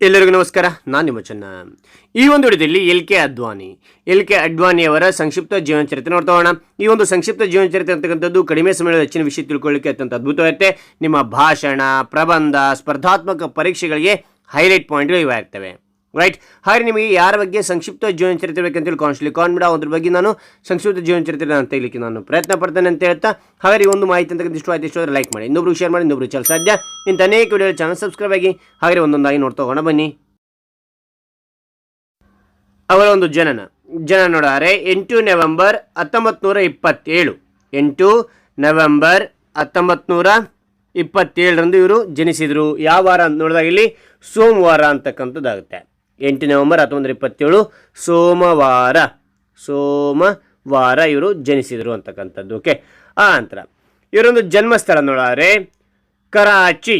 ಎಲ್ಲರಿಗೂ ನಮಸ್ಕಾರ, ನಾನು ನಿಮ್ಮ ಚೆನ್ನ. ಈ ಒಂದು ವಿಡಿಯೋದಲ್ಲಿ L K Advani L K ಅಡ್ವಾಣಿಯವರ ಸಂಕ್ಷಿಪ್ತ ಜೀವನ ಚರಿತ್ರೆ ನೋಡ್ತಾ ಹೋಗೋಣ. ಈ ಒಂದು ಸಂಕ್ಷಿಪ್ತ ಜೀವನ ಚರಿತ್ರೆ ಅಂತಕ್ಕಂಥದ್ದು ಕಡಿಮೆ ಸಮಯದ ಹೆಚ್ಚಿನ ವಿಷಯ ತಿಳ್ಕೊಳ್ಳಿಕ್ಕೆ ಅತ್ಯಂತ ಅದ್ಭುತವಾಗಿರುತ್ತೆ ನಿಮ್ಮ ಭಾಷಣ, ಪ್ರಬಂಧ, ಸ್ಪರ್ಧಾತ್ಮಕ ಪರೀಕ್ಷೆಗಳಿಗೆ ಹೈಲೈಟ್ ಪಾಯಿಂಟ್ಗಳು ಇವಾಗ್ತವೆ ರೈಟ್ ಹಾಗೆ ನಿಮಗೆ ಯಾರ ಬಗ್ಗೆ ಸಂಕ್ಷಿಪ್ತ ಜೀವನ ಚರಿತ್ರೆ ಬೇಕಂತೇಳಿ ಕಾನ್ಸ್ಟ್ಲಿ ಕಾನ್ಬಿಡ ಅದ್ರ ಬಗ್ಗೆ ನಾನು ಸಂಕ್ಷಿಪ್ತ ಜೀವನ ಚರಿತ್ರೆ ನಾನು ತೆಗಿಲಿಕ್ಕೆ ನಾನು ಪ್ರಯತ್ನ ಪಡ್ತೇನೆ ಅಂತ ಹೇಳ್ತಾ ಹಾಗೆ ಒಂದು ಮಾಹಿತಿ ಅಂತಕ್ಕಂಥ ಇಷ್ಟು ಆಯ್ತು, ಇಷ್ಟ ಲೈಕ್ ಮಾಡಿ. ಇನ್ನೊಬ್ರು ಶೇರ್ ಮಾಡಿ ಇನ್ನೊಬ್ರು ಚಾಲ್ ಸಾಧ್ಯ. ಇಂಥ ಅನೇಕ ವಿಡಿಯೋ ಚಾನಲ್ ಸಬ್ಸ್ಕ್ರೈಬ್ ಆಗಿ ಹಾಗೆ ಒಂದೊಂದಾಗಿ ನೋಡ್ತಾ ಹೋಗೋಣ, ಬನ್ನಿ. ಅವರ ಒಂದು ಜನನ. ಜನ ನೋಡಾರೆ, ಎಂಟು ನವೆಂಬರ್ ಹತ್ತೊಂಬತ್ತು ನೂರ ಇಪ್ಪತ್ತೇಳು. ಎಂಟು ನವೆಂಬರ್ ಹತ್ತೊಂಬತ್ತು ನೂರ ಇಪ್ಪತ್ತೇಳರಂದು ಇವರು ಜನಿಸಿದರು. ಯಾವ ವಾರ ಅಂತ ನೋಡಿದಾಗ ಇಲ್ಲಿ ಸೋಮವಾರ ಅಂತಕ್ಕಂಥದ್ದಾಗುತ್ತೆ. ಎಂಟು ನವೆಂಬರ್ ಹತ್ತೊಂಬತ್ತು ಇಪ್ಪತ್ತೇಳು, ಸೋಮವಾರ. ಸೋಮವಾರ ಇವರು ಜನಿಸಿದರು ಅಂತಕ್ಕಂಥದ್ದು ಓಕೆ ಆ ನಂತರ, ಇವರೊಂದು ಜನ್ಮಸ್ಥಳ ನೋಡಾರೆ, ಕರಾಚಿ,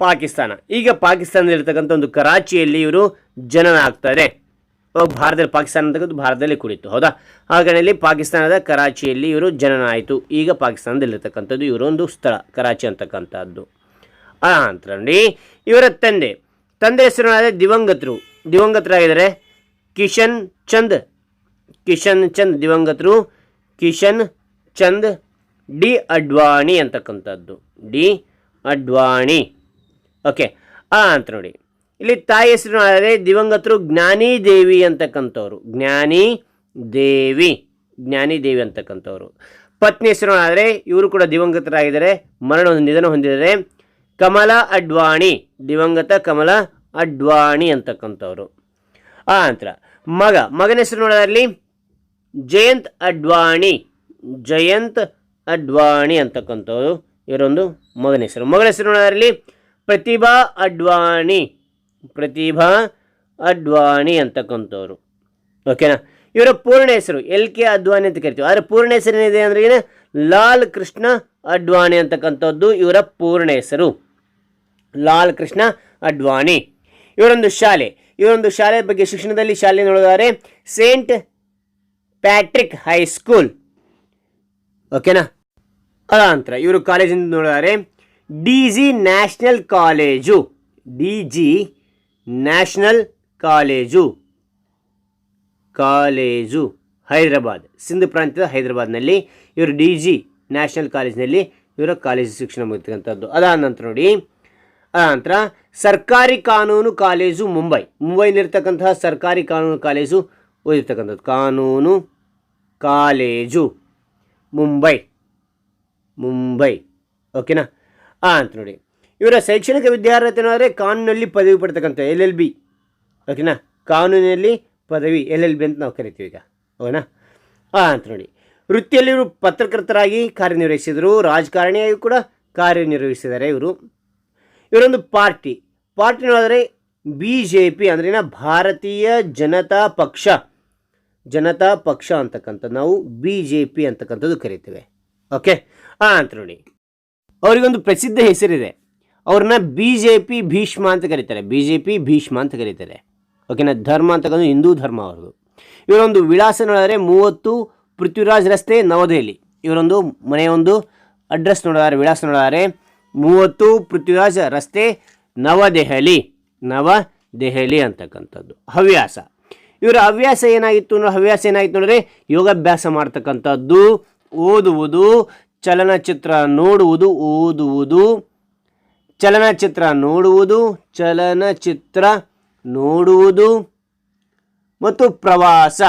ಪಾಕಿಸ್ತಾನ. ಈಗ ಪಾಕಿಸ್ತಾನದಲ್ಲಿರ್ತಕ್ಕಂಥ ಒಂದು ಕರಾಚಿಯಲ್ಲಿ ಇವರು ಜನನ ಆಗ್ತಾರೆ ಭಾರತದಲ್ಲಿ, ಪಾಕಿಸ್ತಾನ ಅಂತಕ್ಕಂಥದ್ದು ಭಾರತದಲ್ಲಿ ಕುಳಿತು, ಹೌದಾ? ಹಾಗಾಗಿ ಪಾಕಿಸ್ತಾನದ ಕರಾಚಿಯಲ್ಲಿ ಇವರು ಜನನ ಆಯಿತು ಈಗ ಪಾಕಿಸ್ತಾನದಲ್ಲಿರ್ತಕ್ಕಂಥದ್ದು ಇವರೊಂದು ಸ್ಥಳ, ಕರಾಚಿ ಅಂತಕ್ಕಂಥದ್ದು. ಆ ನಂತರ ನೋಡಿ, ಇವರ ತಂದೆ. ತಂದೆ ಹೆಸರು ದಿವಂಗತರು. ದಿವಂಗತರಾಗಿದ್ದಾರೆ ಕಿಶನ್ ಚಂದ್. ಕಿಶನ್ ಚಂದ್ ದಿವಂಗತರು. ಕಿಶನ್ ಚಂದ್ ಡಿ ಅಡ್ವಾಣಿ ಅಂತಕ್ಕಂಥದ್ದು. ಡಿ ಅಡ್ವಾಣಿ. ಓಕೆ, ಆ ಅಂತ ನೋಡಿ. ಇಲ್ಲಿ ತಾಯಿ ಹೆಸರು ಆದರೆ ದಿವಂಗತರು ಜ್ಞಾನಿ ದೇವಿ ಅಂತಕ್ಕಂಥವ್ರು. ಜ್ಞಾನಿ ದೇವಿ ಜ್ಞಾನಿ ದೇವಿ ಅಂತಕ್ಕಂಥವ್ರು. ಪತ್ನಿ ಹೆಸರು ಆದರೆ ಇವರು ಕೂಡ ದಿವಂಗತರಾಗಿದ್ದಾರೆ. ಮರಣ ನಿಧನ ಹೊಂದಿದ್ದಾರೆ. ಕಮಲ ಅಡ್ವಾಣಿ, ದಿವಂಗತ ಕಮಲ ಅಡ್ವಾಣಿ ಅಂತಕ್ಕಂಥವ್ರು. ಆ ನಂತರ ಮಗ, ಮಗನ ಹೆಸರು ನೋಡೋದಲ್ಲಿ ಜಯಂತ್ ಅಡ್ವಾಣಿ ಜಯಂತ್ ಅಡ್ವಾಣಿ ಅಂತಕ್ಕಂಥವ್ರು. ಇವರೊಂದು ಮಗನ ಹೆಸರು. ಮಗನ ಹೆಸರು ನೋಡೋದ್ರಲ್ಲಿ ಪ್ರತಿಭಾ ಅಡ್ವಾಣಿ ಪ್ರತಿಭಾ ಅಡ್ವಾಣಿ ಅಂತಕ್ಕಂಥವ್ರು. ಓಕೆನಾ ಇವರ ಪೂರ್ಣ ಹೆಸರು ಎಲ್ ಕೆ ಅಡ್ವಾಣಿ ಅಂತ ಕರಿತೀವಿ. ಆದರೆ ಪೂರ್ಣ ಹೆಸರು ಏನಿದೆ ಅಂದ್ರೆ ಏನು? ಲಾಲ್ ಕೃಷ್ಣ ಅಡ್ವಾಣಿ ಅಂತಕ್ಕಂಥದ್ದು ಇವರ ಪೂರ್ಣ ಹೆಸರು. ಲಾಲ್ ಕೃಷ್ಣ ಅಡ್ವಾಣಿ. ಇವರೊಂದು ಶಾಲೆ. ಇವರೊಂದು ಶಾಲೆ ಬಗ್ಗೆ ಶಿಕ್ಷಣದಲ್ಲಿ ಶಾಲೆ ನೋಡಿದರೆ ಸೇಂಟ್ ಪ್ಯಾಟ್ರಿಕ್ ಹೈಸ್ಕೂಲ್ ಓಕೆನಾ ಅನಂತರ ಇವರು ಕಾಲೇಜಿಂದ ನೋಡಿದರೆ D G national college. D G national college. College. Hyderabad. Sindhu ಪ್ರಾಂತ್ಯದ ಹೈದರಾಬಾದ್ನಲ್ಲಿ ಇವರು ಡಿ ಜಿ ನ್ಯಾಷನಲ್ ಕಾಲೇಜಿನಲ್ಲಿ ಇವರ ಕಾಲೇಜು ಶಿಕ್ಷಣ ಮುಗಿತಕ್ಕಂಥದ್ದು. ಅದಾದ ನಂತರ ನೋಡಿ ಅನಂತರ ಸರ್ಕಾರಿ ಕಾನೂನು ಕಾಲೇಜು ಮುಂಬೈ. ಮುಂಬೈನಲ್ಲಿರ್ತಕ್ಕಂತಹ ಸರ್ಕಾರಿ ಕಾನೂನು ಕಾಲೇಜು ಓದಿರ್ತಕ್ಕಂಥದ್ದು. ಕಾನೂನು ಕಾಲೇಜು. ಮುಂಬೈ. ಮುಂಬೈ. ಓಕೆನಾ ಆ ಅಂತ ನೋಡಿ. ಇವರ ಶೈಕ್ಷಣಿಕ ವಿದ್ಯಾರ್ಹತೆ ಅಂದರೆ ಕಾನೂನಲ್ಲಿ ಪದವಿ ಪಡ್ತಕ್ಕಂಥ ಎಲ್ ಎಲ್ ಬಿ. ಓಕೆನಾ ಕಾನೂನಿನಲ್ಲಿ ಪದವಿ, ಎಲ್ ಎಲ್ ಬಿ ಅಂತ ನಾವು ಕರಿತೀವಿ ಈಗ. ಓಕೆನಾ ಆ ಅಂತ ನೋಡಿ. ವೃತ್ತಿಯಲ್ಲಿ ಇವರು ಪತ್ರಕರ್ತರಾಗಿ ಕಾರ್ಯನಿರ್ವಹಿಸಿದರು. ರಾಜಕಾರಣಿಯಾಗಿ ಕೂಡ ಕಾರ್ಯನಿರ್ವಹಿಸಿದ್ದಾರೆ ಇವರು. ಇವರೊಂದು ಪಾರ್ಟಿ. ಪಾರ್ಟಿ ನೋಡಿದ್ರೆ ಬಿ ಜೆ ಪಿ ಅಂದ್ರೇನ ಭಾರತೀಯ ಜನತಾ ಪಕ್ಷ. ಜನತಾ ಪಕ್ಷ ಅಂತಕ್ಕಂಥದ್ದು ನಾವು ಬಿ ಜೆ ಪಿ ಅಂತಕ್ಕಂಥದ್ದು ಕರಿತೇವೆ. ಓಕೆ ಅಂತ ನೋಡಿ. ಅವರಿಗೊಂದು ಪ್ರಸಿದ್ಧ ಹೆಸರಿದೆ. ಅವ್ರನ್ನ ಬಿ ಜೆ ಪಿ ಭೀಷ್ಮ ಅಂತ ಕರೀತಾರೆ. ಬಿ ಜೆ ಪಿ ಭೀಷ್ಮ ಅಂತ ಕರೀತಾರೆ. ಓಕೆನಾ ಧರ್ಮ ಅಂತಕ್ಕಂಥ ಹಿಂದೂ ಧರ್ಮ ಅವ್ರದ್ದು. ಇವರೊಂದು ವಿಳಾಸ ನೋಡಿದ್ರೆ ಮೂವತ್ತು ಪೃಥ್ವಿರಾಜ್ ರಸ್ತೆ ನವದೆಹಲಿ. ಇವರೊಂದು ಮನೆಯ ಒಂದು ಅಡ್ರೆಸ್ ನೋಡಿದಾರೆ ವಿಳಾಸ ನೋಡಿದರೆ ಮೂವತ್ತು ಪೃಥ್ವಿರಾಜ ರಸ್ತೆ ನವದೆಹಲಿ ನವದೆಹಲಿ ಅಂತಕ್ಕಂಥದ್ದು. ಹವ್ಯಾಸ. ಇವರ ಹವ್ಯಾಸ ಏನಾಗಿತ್ತು ಅಂದರೆ ಹವ್ಯಾಸ ಏನಾಗಿತ್ತು ಅಂದರೆ ಯೋಗಾಭ್ಯಾಸ ಮಾಡ್ತಕ್ಕಂಥದ್ದು, ಓದುವುದು, ಚಲನಚಿತ್ರ ನೋಡುವುದು, ಓದುವುದು, ಚಲನಚಿತ್ರ ನೋಡುವುದು ಚಲನಚಿತ್ರ ನೋಡುವುದು ಮತ್ತು ಪ್ರವಾಸ.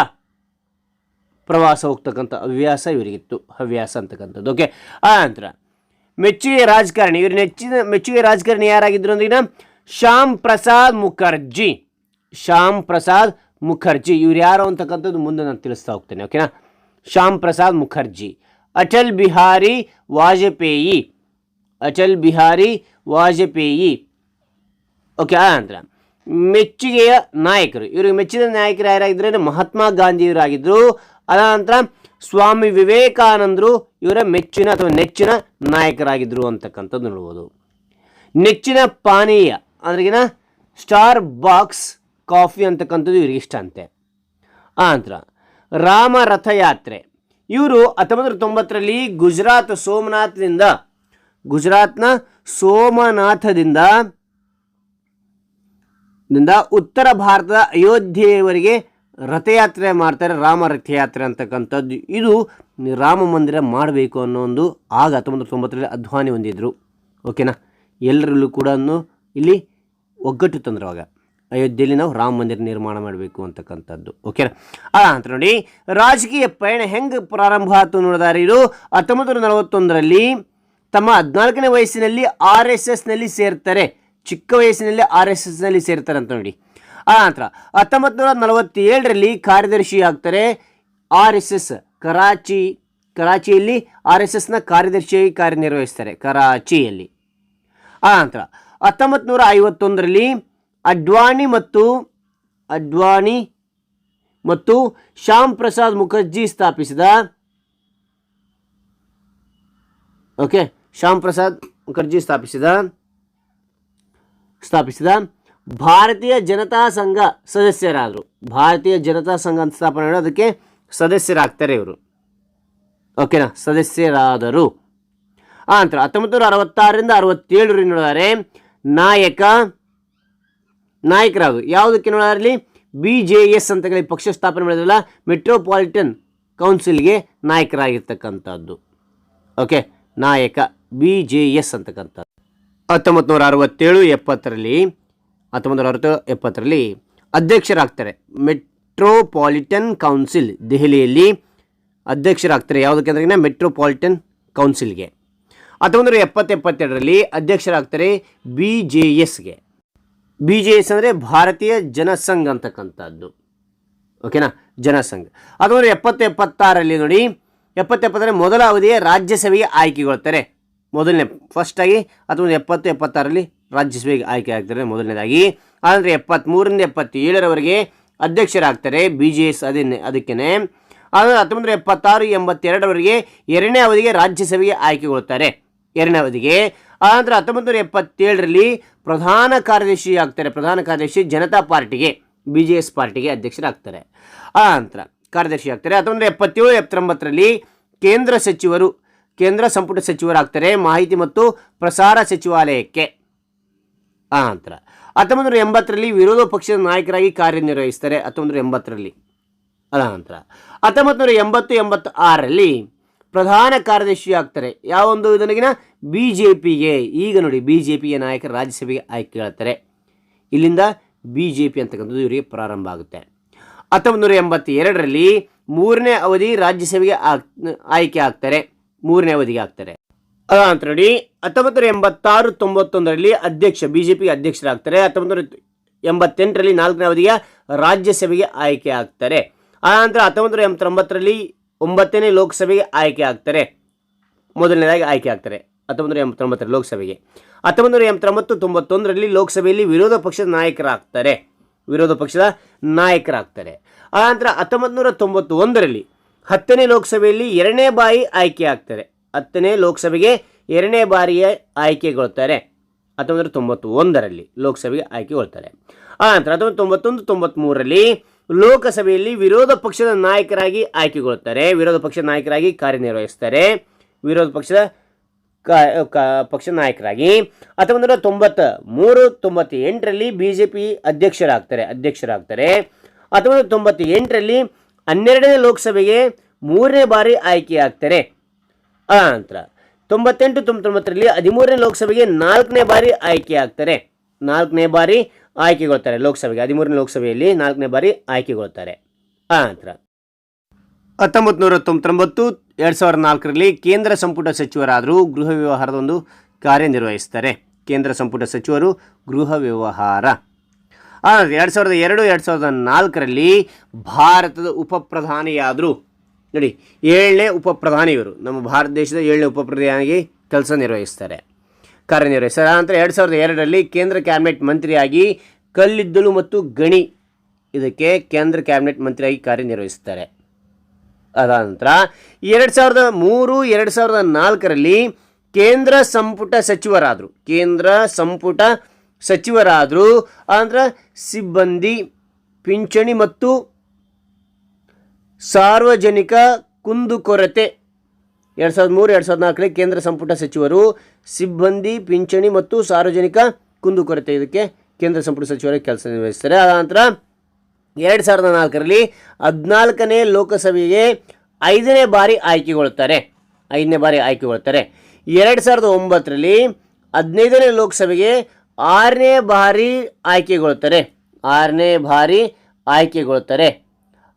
ಪ್ರವಾಸ ಹೋಗ್ತಕ್ಕಂಥ ಹವ್ಯಾಸ ಇವರಿಗಿತ್ತು. ಹವ್ಯಾಸ ಅಂತಕ್ಕಂಥದ್ದು. ಓಕೆ ಆ ನಂತರ ಮೆಚ್ಚುಗೆ ರಾಜಕಾರಣಿ, ಇವರು ನೆಚ್ಚಿನ ಮೆಚ್ಚುಗೆ ರಾಜಕಾರಣಿ ಯಾರಾಗಿದ್ದರು ಅಂದ್ರೆ ಶ್ಯಾಮ್ ಪ್ರಸಾದ್ ಮುಖರ್ಜಿ. ಶ್ಯಾಮ್ ಪ್ರಸಾದ್ ಮುಖರ್ಜಿ, ಇವ್ರು ಯಾರು ಅಂತಕ್ಕಂಥದ್ದು ಮುಂದೆ ನಾನು ತಿಳಿಸ್ತಾ ಹೋಗ್ತೇನೆ ಓಕೆನಾ ಶ್ಯಾಮ್ ಪ್ರಸಾದ್ ಮುಖರ್ಜಿ, ಅಟಲ್ ಬಿಹಾರಿ ವಾಜಪೇಯಿ, ಅಟಲ್ ಬಿಹಾರಿ ವಾಜಪೇಯಿ ಓಕೆ ಆನಂತರ ನಂತರ ಮೆಚ್ಚುಗೆಯ ನಾಯಕರು ಇವರು ಮೆಚ್ಚಿದ ನಾಯಕರು ಯಾರಾಗಿದ್ದರೆ ಮಹಾತ್ಮ ಗಾಂಧಿಯವರಾಗಿದ್ದರು ಅದಾನಂತರ ಸ್ವಾಮಿ ವಿವೇಕಾನಂದರು ಇವರ ಮೆಚ್ಚಿನ ಅಥವಾ ನೆಚ್ಚಿನ ನಾಯಕರಾಗಿದ್ದರು ಅಂತಕ್ಕಂಥದ್ದು ನೋಡ್ಬೋದು. ನೆಚ್ಚಿನ ಪಾನೀಯ, ಅಂದ್ರಗಿನ ಸ್ಟಾರ್ ಬಾಕ್ಸ್ ಕಾಫಿ ಅಂತಕ್ಕಂಥದ್ದು ಇವ್ರಿಗೆ ಇಷ್ಟ ಅಂತೆ. ಆನಂತರ ನಂತರ ರಾಮ ರಥಯಾತ್ರೆ. ಇವರು ಹತ್ತೊಂಬತ್ತು ತೊಂಬತ್ತರಲ್ಲಿ ಗುಜರಾತ್ ಸೋಮನಾಥದಿಂದ, ಗುಜರಾತ್ನ ಸೋಮನಾಥದಿಂದ, ದಿಂದ ಉತ್ತರ ಭಾರತದ ಅಯೋಧ್ಯೆಯವರೆಗೆ ರಥಯಾತ್ರೆ ಮಾಡ್ತಾರೆ, ರಾಮ ರಥಯಾತ್ರೆ ಅಂತಕ್ಕಂಥದ್ದು. ಇದು ರಾಮ ಮಂದಿರ ಮಾಡಬೇಕು ಅನ್ನೋ ಒಂದು ಆಗ ಹತ್ತೊಂಬತ್ತು ತೊಂಬತ್ತರಲ್ಲಿ ಅಧ್ವಾನಿ ಹೊಂದಿದ್ರು. ಓಕೆನಾ ಎಲ್ಲರಲ್ಲೂ ಕೂಡ ಇಲ್ಲಿ ಒಗ್ಗಟ್ಟು ತಂದ್ರು ಆವಾಗ ಅಯೋಧ್ಯೆಯಲ್ಲಿ ನಾವು ರಾಮ ಮಂದಿರ ನಿರ್ಮಾಣ ಮಾಡಬೇಕು ಅಂತಕ್ಕಂಥದ್ದು. ಓಕೆನಾ ಆ, ಅಂತ ನೋಡಿ, ರಾಜಕೀಯ ಪಯಣ ಹೆಂಗೆ ಪ್ರಾರಂಭ ಆಯಿತು ನೋಡಿದಾರೆ ಇದು. ಹತ್ತೊಂಬತ್ತು ನೂರ ತಮ್ಮ ಹದಿನಾಲ್ಕನೇ ವಯಸ್ಸಿನಲ್ಲಿ ಆರ್ ಎಸ್ ಎಸ್ನಲ್ಲಿ ಸೇರ್ತಾರೆ. ಚಿಕ್ಕ ವಯಸ್ಸಿನಲ್ಲಿ ಆರ್ ಎಸ್ ಎಸ್ನಲ್ಲಿ ಸೇರ್ತಾರೆ ಅಂತ ನೋಡಿ. ಆ ನಂತರ ಹತ್ತೊಂಬತ್ತು ನೂರ ನಲವತ್ತೇಳರಲ್ಲಿ ಕಾರ್ಯದರ್ಶಿ ಆಗ್ತಾರೆ ಆರ್ ಎಸ್ ಎಸ್ ಕರಾಚಿ, ಕರಾಚಿಯಲ್ಲಿ ಆರ್ ಎಸ್ ಎಸ್ನ ಕಾರ್ಯದರ್ಶಿಯಾಗಿ ಕಾರ್ಯನಿರ್ವಹಿಸ್ತಾರೆ ಕರಾಚಿಯಲ್ಲಿ. ಆ ನಂತರ ಹತ್ತೊಂಬತ್ತು ನೂರ ಐವತ್ತೊಂದರಲ್ಲಿ ಅಡ್ವಾಣಿ ಮತ್ತು ಅಡ್ವಾಣಿ ಮತ್ತು ಶ್ಯಾಮ್ ಪ್ರಸಾದ್ ಮುಖರ್ಜಿ ಸ್ಥಾಪಿಸಿದ ಓಕೆ, ಶ್ಯಾಮ್ ಪ್ರಸಾದ್ ಮುಖರ್ಜಿ ಸ್ಥಾಪಿಸಿದ ಸ್ಥಾಪಿಸಿದ ಭಾರತೀಯ ಜನತಾ ಸಂಘ ಸದಸ್ಯರಾದರು. ಭಾರತೀಯ ಜನತಾ ಸಂಘ ಅಂತ ಸ್ಥಾಪನೆ ಮಾಡಿ ಅದಕ್ಕೆ ಸದಸ್ಯರಾಗ್ತಾರೆ ಇವರು. ಓಕೆನಾ ಸದಸ್ಯರಾದರು. ಆ ನಂತರ ಹತ್ತೊಂಬತ್ತು ನೂರ ಅರವತ್ತಾರರಿಂದ ಅರವತ್ತೇಳರಿಂದ ನೋಡಿದರೆ, ನಾಯಕ, ನಾಯಕರಾದರು. ಯಾವುದಕ್ಕೆ ನೋಡಿದ್ರಲ್ಲಿ ಬಿ ಜೆ ಎಸ್ ಅಂತ ಹೇಳಿ ಪಕ್ಷ ಸ್ಥಾಪನೆ ಮಾಡಿದ್ರಲ್ಲ ಮೆಟ್ರೋಪಾಲಿಟನ್ ಕೌನ್ಸಿಲ್ಗೆ ನಾಯಕರಾಗಿರ್ತಕ್ಕಂಥದ್ದು. ಓಕೆ ನಾಯಕ ಬಿ ಜೆ ಎಸ್ ಅಂತಕ್ಕಂಥದ್ದು. ಹತ್ತೊಂಬತ್ತು ನೂರ ಅರವತ್ತೇಳು, ಎಪ್ಪತ್ತರಲ್ಲಿ ಹತ್ತೊಂಬತ್ತು ನೂರ ಅರವತ್ತು ಎಪ್ಪತ್ತರಲ್ಲಿ ಅಧ್ಯಕ್ಷರಾಗ್ತಾರೆ. ಮೆಟ್ರೋಪಾಲಿಟನ್ ಕೌನ್ಸಿಲ್ ದೆಹಲಿಯಲ್ಲಿ ಅಧ್ಯಕ್ಷರಾಗ್ತಾರೆ. ಯಾವುದಕ್ಕೆ ಅಂದ್ರೆ ಮೆಟ್ರೋಪಾಲಿಟನ್ ಕೌನ್ಸಿಲ್ಗೆ ಹತ್ತೊಂಬತ್ತು ನೂರ ಎಪ್ಪತ್ತು ಎಪ್ಪತ್ತೆರಡರಲ್ಲಿ ಅಧ್ಯಕ್ಷರಾಗ್ತಾರೆ ಬಿ ಜೆ ಎಸ್ಗೆ ಬಿ ಜೆ ಎಸ್ ಅಂದರೆ ಭಾರತೀಯ ಜನಸಂಘ ಅಂತಕ್ಕಂಥದ್ದು. ಓಕೆನಾ? ಜನಸಂಘ. ಹತ್ತೊಂಬತ್ತು ಎಪ್ಪತ್ತು ಎಪ್ಪತ್ತಾರಲ್ಲಿ ನೋಡಿ ಎಪ್ಪತ್ತು ಎಪ್ಪತ್ತರಲ್ಲಿ ಮೊದಲ ಅವಧಿಯ ರಾಜ್ಯಸಭೆಗೆ ಆಯ್ಕೆಗೊಳ್ತಾರೆ ಮೊದಲನೇ ಫಸ್ಟಾಗಿ ಹತ್ತೊಂಬತ್ತು ಎಪ್ಪತ್ತು ಎಪ್ಪತ್ತಾರರಲ್ಲಿ ರಾಜ್ಯಸಭೆಗೆ ಆಯ್ಕೆ ಆಗ್ತಾರೆ ಮೊದಲನೇದಾಗಿ. ಆದರೆ ಎಪ್ಪತ್ತ್ಮೂರರಿಂದ ಎಪ್ಪತ್ತೇಳರವರೆಗೆ ಅಧ್ಯಕ್ಷರಾಗ್ತಾರೆ ಬಿ ಜೆ ಎಸ್ ಅದೇ ಅದಕ್ಕೇ ಆದರೆ ಹತ್ತೊಂಬತ್ತು ಎಪ್ಪತ್ತಾರು, ಎಂಬತ್ತೆರಡರವರೆಗೆ ಎರಡನೇ ಅವಧಿಗೆ ರಾಜ್ಯಸಭೆಗೆ ಆಯ್ಕೆಗೊಳ್ತಾರೆ ಎರಡನೇ ಅವಧಿಗೆ. ಆನಂತರ ಹತ್ತೊಂಬತ್ತು ನೂರ ಎಪ್ಪತ್ತೇಳರಲ್ಲಿ ಪ್ರಧಾನ ಕಾರ್ಯದರ್ಶಿ ಆಗ್ತಾರೆ. ಪ್ರಧಾನ ಕಾರ್ಯದರ್ಶಿ ಜನತಾ ಪಾರ್ಟಿಗೆ ಬಿ ಜೆ ಎಸ್ ಪಾರ್ಟಿಗೆ ಅಧ್ಯಕ್ಷರಾಗ್ತಾರೆ. ಆ ನಂತರ ಕಾರ್ಯದರ್ಶಿ ಆಗ್ತಾರೆ. ಹತ್ತೊಂಬತ್ತು ನೂರ ಎಪ್ಪತ್ತೇಳು, ಎಪ್ಪತ್ತೊಂಬತ್ತರಲ್ಲಿ ಕೇಂದ್ರ ಸಚಿವರು ಕೇಂದ್ರ ಸಂಪುಟ ಸಚಿವರಾಗ್ತಾರೆ. ಮಾಹಿತಿ ಮತ್ತು ಪ್ರಸಾರ ಸಚಿವಾಲಯಕ್ಕೆ. ಆ ನಂತರ ಹತ್ತೊಂಬತ್ತು ನೂರ ಎಂಬತ್ತರಲ್ಲಿ ವಿರೋಧ ಪಕ್ಷದ ನಾಯಕರಾಗಿ ಕಾರ್ಯನಿರ್ವಹಿಸ್ತಾರೆ. ಹತ್ತೊಂಬತ್ತು ನೂರ ಎಂಬತ್ತರಲ್ಲಿ ಅದ ನಂತರ ಹತ್ತೊಂಬತ್ತು ನೂರ ಎಂಬತ್ತು ಎಂಬತ್ತು ಆರರಲ್ಲಿ ಪ್ರಧಾನ ಕಾರ್ಯದರ್ಶಿ ಆಗ್ತಾರೆ. ಯಾವ ಒಂದು ಇದನಗಿನ ಬಿ ಜೆ ಪಿಗೆ ಈಗ ನೋಡಿ ಬಿ ಜೆ ಪಿಯ ನಾಯಕರ ರಾಜ್ಯಸಭೆಗೆ ಆಯ್ಕೆ ಹೇಳ್ತಾರೆ. ಇಲ್ಲಿಂದ ಬಿ ಜೆ ಪಿ ಅಂತಕ್ಕಂಥದ್ದು ಇವರಿಗೆ ಪ್ರಾರಂಭ ಆಗುತ್ತೆ. ಹತ್ತೊಂಬತ್ತು ನೂರ ಎಂಬತ್ತೆರಡರಲ್ಲಿ ಮೂರನೇ ಅವಧಿ ರಾಜ್ಯಸಭೆಗೆ ಆಯ್ಕೆ ಆಗ್ತಾರೆ. ಮೂರನೇ ಅವಧಿಗೆ ಆಗ್ತಾರೆ. ಅದ ನಂತರ ನೋಡಿ ಹತ್ತೊಂಬತ್ತು ಎಂಬತ್ತಾರು ತೊಂಬತ್ತೊಂದರಲ್ಲಿ ಅಧ್ಯಕ್ಷ ಬಿ ಜೆ ಪಿ ಅಧ್ಯಕ್ಷರಾಗ್ತಾರೆ. ಹತ್ತೊಂಬತ್ತು ಎಂಬತ್ತೆಂಟರಲ್ಲಿ ನಾಲ್ಕನೇ ಅವಧಿಯ ರಾಜ್ಯಸಭೆಗೆ ಆಯ್ಕೆ ಆಗ್ತಾರೆ. ಆನಂತರ ಹತ್ತೊಂಬತ್ತು ನೂರ ಎಂಬತ್ತೊಂಬತ್ತರಲ್ಲಿ ಒಂಬತ್ತನೇ ಲೋಕಸಭೆಗೆ ಆಯ್ಕೆ ಆಗ್ತಾರೆ. ಮೊದಲನೇದಾಗಿ ಆಯ್ಕೆ ಆಗ್ತಾರೆ ಹತ್ತೊಂಬತ್ತು ನೂರ ಎಂಬತ್ತೊಂಬತ್ತರ ಲೋಕಸಭೆಗೆ. ಹತ್ತೊಂಬತ್ತು ನೂರ ಎಂಬತ್ತೊಂಬತ್ತು ತೊಂಬತ್ತೊಂದರಲ್ಲಿ ಲೋಕಸಭೆಯಲ್ಲಿ ವಿರೋಧ ಪಕ್ಷದ ನಾಯಕರಾಗ್ತಾರೆ. ವಿರೋಧ ಪಕ್ಷದ ನಾಯಕರಾಗ್ತಾರೆ. ಆನಂತರ ಹತ್ತೊಂಬತ್ತು ನೂರ ತೊಂಬತ್ತು ಒಂದರಲ್ಲಿ ಹತ್ತನೇ ಲೋಕಸಭೆಯಲ್ಲಿ ಎರಡನೇ ಬಾಯಿ ಆಯ್ಕೆ ಆಗ್ತಾರೆ. ಹತ್ತನೇ ಲೋಕಸಭೆಗೆ ಎರಡನೇ ಬಾರಿಯ ಆಯ್ಕೆಗೊಳ್ತಾರೆ ಹತ್ತೊಂಬತ್ತು ತೊಂಬತ್ತು ಒಂದರಲ್ಲಿ ಲೋಕಸಭೆಗೆ ಆಯ್ಕೆಗೊಳ್ತಾರೆ ಆನಂತರ ಹತ್ತೊಂಬತ್ತು ತೊಂಬತ್ತೊಂದು ತೊಂಬತ್ತ್ಮೂರರಲ್ಲಿ ಲೋಕಸಭೆಯಲ್ಲಿ ವಿರೋಧ ಪಕ್ಷದ ನಾಯಕರಾಗಿ ಆಯ್ಕೆಗೊಳ್ತಾರೆ ವಿರೋಧ ಪಕ್ಷದ ನಾಯಕರಾಗಿ ಕಾರ್ಯನಿರ್ವಹಿಸ್ತಾರೆ ವಿರೋಧ ಪಕ್ಷದ ಪಕ್ಷ ನಾಯಕರಾಗಿ ಹತ್ತೊಂಬತ್ತು ನೂರ ತೊಂಬತ್ತ ಮೂರು ತೊಂಬತ್ತ ಎಂಟರಲ್ಲಿ ಬಿ ಜೆ ಪಿ ಅಧ್ಯಕ್ಷರಾಗ್ತಾರೆ ಅಧ್ಯಕ್ಷರಾಗ್ತಾರೆ. ಹತ್ತೊಂಬತ್ತು ತೊಂಬತ್ತ ಎಂಟರಲ್ಲಿ ಹನ್ನೆರಡನೇ ಲೋಕಸಭೆಗೆ ಮೂರನೇ ಬಾರಿ ಆಯ್ಕೆಯಾಗ್ತಾರೆ. ನಂತರ ತೊಂಬತ್ತೆಂಟು ತೊಂಬತ್ತೊಂಬತ್ತರಲ್ಲಿ ಹದಿಮೂರನೇ ಲೋಕಸಭೆಗೆ ನಾಲ್ಕನೇ ಬಾರಿ ಆಯ್ಕೆ ಆಗ್ತಾರೆ. ನಾಲ್ಕನೇ ಬಾರಿ ಆಯ್ಕೆಗೊಳ್ತಾರೆ ಲೋಕಸಭೆಗೆ. ಹದಿಮೂರನೇ ಲೋಕಸಭೆಯಲ್ಲಿ ನಾಲ್ಕನೇ ಬಾರಿ ಆಯ್ಕೆಗೊಳ್ತಾರೆ. ಆ ಹತ್ತೊಂಬತ್ತು ನೂರ ತೊಂಬತ್ತೊಂಬತ್ತು, ಎರಡು ಸಾವಿರದ ನಾಲ್ಕರಲ್ಲಿ ಕೇಂದ್ರ ಸಂಪುಟ ಸಚಿವರಾದರೂ ಗೃಹ ವ್ಯವಹಾರದ ಒಂದು ಕಾರ್ಯನಿರ್ವಹಿಸ್ತಾರೆ. ಕೇಂದ್ರ ಸಂಪುಟ ಸಚಿವರು ಗೃಹ ವ್ಯವಹಾರ. ಎರಡು ಸಾವಿರದ ಎರಡು ಎರಡು ಸಾವಿರದ ನಾಲ್ಕರಲ್ಲಿ ಭಾರತದ ಉಪ ಪ್ರಧಾನಿಯಾದರು ನೋಡಿ, ಏಳನೇ ಉಪಪ್ರಧಾನಿ ಇವರು. ನಮ್ಮ ಭಾರತ ದೇಶದ ಏಳನೇ ಉಪಪ್ರಧಾನಿಯಾಗಿ ಕೆಲಸ ನಿರ್ವಹಿಸ್ತಾರೆ. ಕಾರ್ಯನಿರ್ವಹಿಸ್ತಾರೆ. ಆನಂತರ ಎರಡು ಸಾವಿರದ ಎರಡರಲ್ಲಿ ಕೇಂದ್ರ ಕ್ಯಾಬಿನೆಟ್ ಮಂತ್ರಿಯಾಗಿ ಕಲ್ಲಿದ್ದಲು ಮತ್ತು ಗಣಿ ಇದಕ್ಕೆ ಕೇಂದ್ರ ಕ್ಯಾಬಿನೆಟ್ ಮಂತ್ರಿಯಾಗಿ ಕಾರ್ಯನಿರ್ವಹಿಸ್ತಾರೆ. ಅದಾದ ನಂತರ ಎರಡು ಸಾವಿರದ ಮೂರು, ಎರಡು ಸಾವಿರದ ನಾಲ್ಕರಲ್ಲಿ ಕೇಂದ್ರ ಸಂಪುಟ ಸಚಿವರಾದರು. ಕೇಂದ್ರ ಸಂಪುಟ ಸಚಿವರಾದರು. ಆನಂತರ ಸಿಬ್ಬಂದಿ, ಪಿಂಚಣಿ ಮತ್ತು ಸಾರ್ವಜನಿಕ ಕುಂದುಕೊರತೆ ಎರಡು ಸಾವಿರದ ಮೂರು, ಎರಡು ಸಾವಿರದ ನಾಲ್ಕರಲ್ಲಿ ಕೇಂದ್ರ ಸಂಪುಟ ಸಚಿವರು ಸಿಬ್ಬಂದಿ, ಪಿಂಚಣಿ ಮತ್ತು ಸಾರ್ವಜನಿಕ ಕುಂದುಕೊರತೆ ಇದಕ್ಕೆ ಕೇಂದ್ರ ಸಂಪುಟ ಸಚಿವರಾಗಿ ಕೆಲಸ ನಿರ್ವಹಿಸ್ತಾರೆ. ಆ ನಂತರ ಎರಡು ಸಾವಿರದ ನಾಲ್ಕರಲ್ಲಿ ಹದಿನಾಲ್ಕನೇ ಲೋಕಸಭೆಗೆ ಐದನೇ ಬಾರಿ ಆಯ್ಕೆಗೊಳ್ತಾರೆ ಐದನೇ ಬಾರಿ ಆಯ್ಕೆಗೊಳ್ತಾರೆ ಎರಡು ಸಾವಿರದ ಒಂಬತ್ತರಲ್ಲಿ ಹದಿನೈದನೇ ಲೋಕಸಭೆಗೆ ಆರನೇ ಬಾರಿ ಆಯ್ಕೆಗೊಳ್ತಾರೆ ಆರನೇ ಬಾರಿ ಆಯ್ಕೆಗೊಳ್ತಾರೆ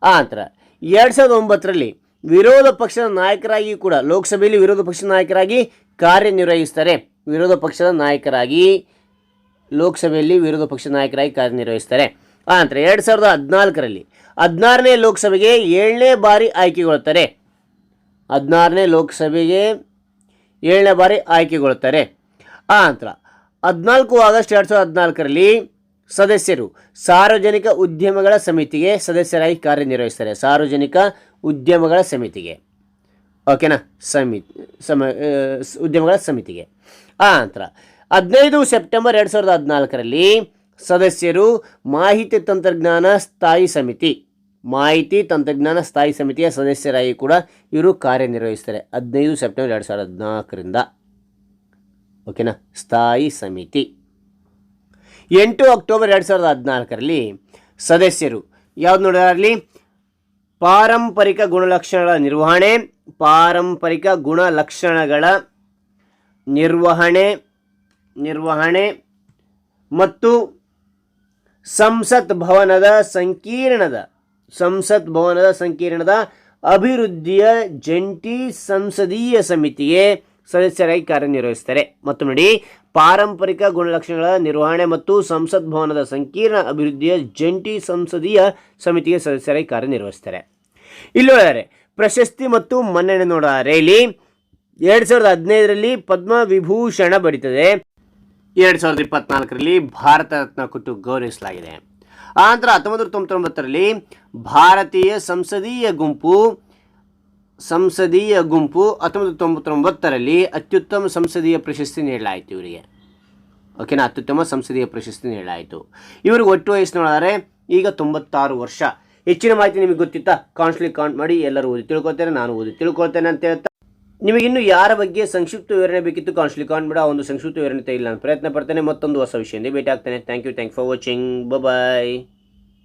ಆ ನಂತರ ಎರಡು ಸಾವಿರದ ಒಂಬತ್ತರಲ್ಲಿ ವಿರೋಧ ಪಕ್ಷದ ನಾಯಕರಾಗಿ ಕೂಡ ಲೋಕಸಭೆಯಲ್ಲಿ ವಿರೋಧ ಪಕ್ಷದ ನಾಯಕರಾಗಿ ಕಾರ್ಯನಿರ್ವಹಿಸ್ತಾರೆ. ವಿರೋಧ ಪಕ್ಷದ ನಾಯಕರಾಗಿ ಲೋಕಸಭೆಯಲ್ಲಿ ವಿರೋಧ ಪಕ್ಷದ ನಾಯಕರಾಗಿ ಕಾರ್ಯನಿರ್ವಹಿಸ್ತಾರೆ. ಆ ನಂತರ ಎರಡು ಸಾವಿರದ ಹದಿನಾಲ್ಕರಲ್ಲಿ ಹದಿನಾರನೇ ಲೋಕಸಭೆಗೆ ಏಳನೇ ಬಾರಿ ಆಯ್ಕೆಗೊಳ್ತಾರೆ ಹದಿನಾರನೇ ಲೋಕಸಭೆಗೆ ಏಳನೇ ಬಾರಿ ಆಯ್ಕೆಗೊಳ್ತಾರೆ ಆ ನಂತರ ಹದಿನಾಲ್ಕು ಆಗಸ್ಟ್ ಎರಡು ಸಾವಿರದ ಹದಿನಾಲ್ಕರಲ್ಲಿ ಸದಸ್ಯರು ಸಾರ್ವಜನಿಕ ಉದ್ಯಮಗಳ ಸಮಿತಿಗೆ ಸದಸ್ಯರಾಗಿ ಕಾರ್ಯನಿರ್ವಹಿಸ್ತಾರೆ. ಸಾರ್ವಜನಿಕ ಉದ್ಯಮಗಳ ಸಮಿತಿಗೆ. ಓಕೆನಾ? ಸಮಿತಿ, ಸಮ ಉದ್ಯಮಗಳ ಸಮಿತಿಗೆ. ಆ ನಂತರ, ಹದಿನೈದು ಸೆಪ್ಟೆಂಬರ್ ಎರಡು ಸಾವಿರದ ಹದಿನಾಲ್ಕರಲ್ಲಿ ಸದಸ್ಯರು ಮಾಹಿತಿ ತಂತ್ರಜ್ಞಾನ ಸ್ಥಾಯಿ ಸಮಿತಿ, ಮಾಹಿತಿ ತಂತ್ರಜ್ಞಾನ ಸ್ಥಾಯಿ ಸಮಿತಿಯ ಸದಸ್ಯರಾಗಿ ಕೂಡ ಇವರು ಕಾರ್ಯನಿರ್ವಹಿಸ್ತಾರೆ. ಹದಿನೈದು ಸೆಪ್ಟೆಂಬರ್ ಎರಡು ಸಾವಿರದ ಹದಿನಾಲ್ಕರಿಂದ. ಓಕೆನಾ? ಸ್ಥಾಯಿ ಸಮಿತಿ. ಎಂಟು ಅಕ್ಟೋಬರ್ ಎರಡು ಸಾವಿರದ ಹದಿನಾಲ್ಕರಲ್ಲಿ ಸದಸ್ಯರು, ಯಾವ್ದು ನೋಡೋದಾಗಲಿ ಪಾರಂಪರಿಕ ಗುಣಲಕ್ಷಣಗಳ ನಿರ್ವಹಣೆ, ಪಾರಂಪರಿಕ ಗುಣಲಕ್ಷಣಗಳ ನಿರ್ವಹಣೆ ನಿರ್ವಹಣೆ ಮತ್ತು ಸಂಸತ್ ಭವನದ ಸಂಕೀರ್ಣದ, ಸಂಸತ್ ಭವನದ ಸಂಕೀರ್ಣದ ಅಭಿವೃದ್ಧಿಯ ಜಂಟಿ ಸಂಸದೀಯ ಸಮಿತಿಗೆ ಸದಸ್ಯರಾಗಿ ಕಾರ್ಯನಿರ್ವಹಿಸ್ತಾರೆ ಮತ್ತು ನೋಡಿ, ಪಾರಂಪರಿಕ ಗುಣಲಕ್ಷಣಗಳ ನಿರ್ವಹಣೆ ಮತ್ತು ಸಂಸತ್ ಭವನದ ಸಂಕೀರ್ಣ ಅಭಿವೃದ್ಧಿಯ ಜಂಟಿ ಸಂಸದೀಯ ಸಮಿತಿಯ ಸದಸ್ಯರಾಗಿ ಕಾರ್ಯನಿರ್ವಹಿಸ್ತಾರೆ ಇಲ್ಲಿ ಪ್ರಶಸ್ತಿ ಮತ್ತು ಮನ್ನಣೆ ನೋಡಿದರೆ ಇಲ್ಲಿ ಎರಡು ಸಾವಿರದ ಹದಿನೈದರಲ್ಲಿ ಪದ್ಮ ವಿಭೂಷಣ ಬಡಿತದೆ. ಎರಡು ಸಾವಿರದ ಇಪ್ಪತ್ನಾಲ್ಕರಲ್ಲಿ ಭಾರತ ರತ್ನ ಕೊಟ್ಟು ಗೌರವಿಸಲಾಗಿದೆ. ಆ ನಂತರ ಹತ್ತೊಂಬತ್ತು ತೊಂಬತ್ತೊಂಬತ್ತರಲ್ಲಿ ಭಾರತೀಯ ಸಂಸದೀಯ ಗುಂಪು ಸಂಸದೀಯ ಗುಂಪು ಹತ್ತೊಂಬತ್ತು ತೊಂಬತ್ತೊಂಬತ್ತರಲ್ಲಿ ಅತ್ಯುತ್ತಮ ಸಂಸದೀಯ ಪ್ರಶಸ್ತಿ ನೀಡಲಾಯಿತು ಇವರಿಗೆ. ಓಕೆನಾ ಅತ್ಯುತ್ತಮ ಸಂಸದೀಯ ಪ್ರಶಸ್ತಿ ನೀಡಲಾಯಿತು. ಇವ್ರಿಗೆ ಒಟ್ಟು ವಯಸ್ಸು ಈಗ ತೊಂಬತ್ತಾರು ವರ್ಷ. ಹೆಚ್ಚಿನ ಮಾಹಿತಿ ನಿಮಗೆ ಗೊತ್ತಿತ್ತಾ? ಕಾನ್ಸ್ಟ್ಲಿ ಕೌಂಟ್ ಮಾಡಿ ಎಲ್ಲರೂ ಓದಿ ತಿಳ್ಕೊಳ್ತೇನೆ, ನಾನು ಓದಿ ತಿಳ್ಕೊಳ್ತೇನೆ ಅಂತ ಹೇಳ್ತಾ. ನಿಮಗಿನ್ನು ಯಾರ ಬಗ್ಗೆ ಸಂಕ್ಷಿಪ್ತ ವಿವರಣೆ ಬೇಕಿತ್ತು ಕಾನ್ಸ್ಟ್ಲಿ ಕೌಂಟ್ ಬಿಡ ಒಂದು ಸಂಕ್ಷಿಪ್ತ ವಿವರಣೆ ಇಲ್ಲ ಅಂತ ಪ್ರಯತ್ನ ಪಡ್ತೇನೆ. ಮತ್ತೊಂದು ಹೊಸ ವಿಷಯದಿಂದ ಭೇಟಿ ಆಗ್ತೇನೆ thank you thank for watching bye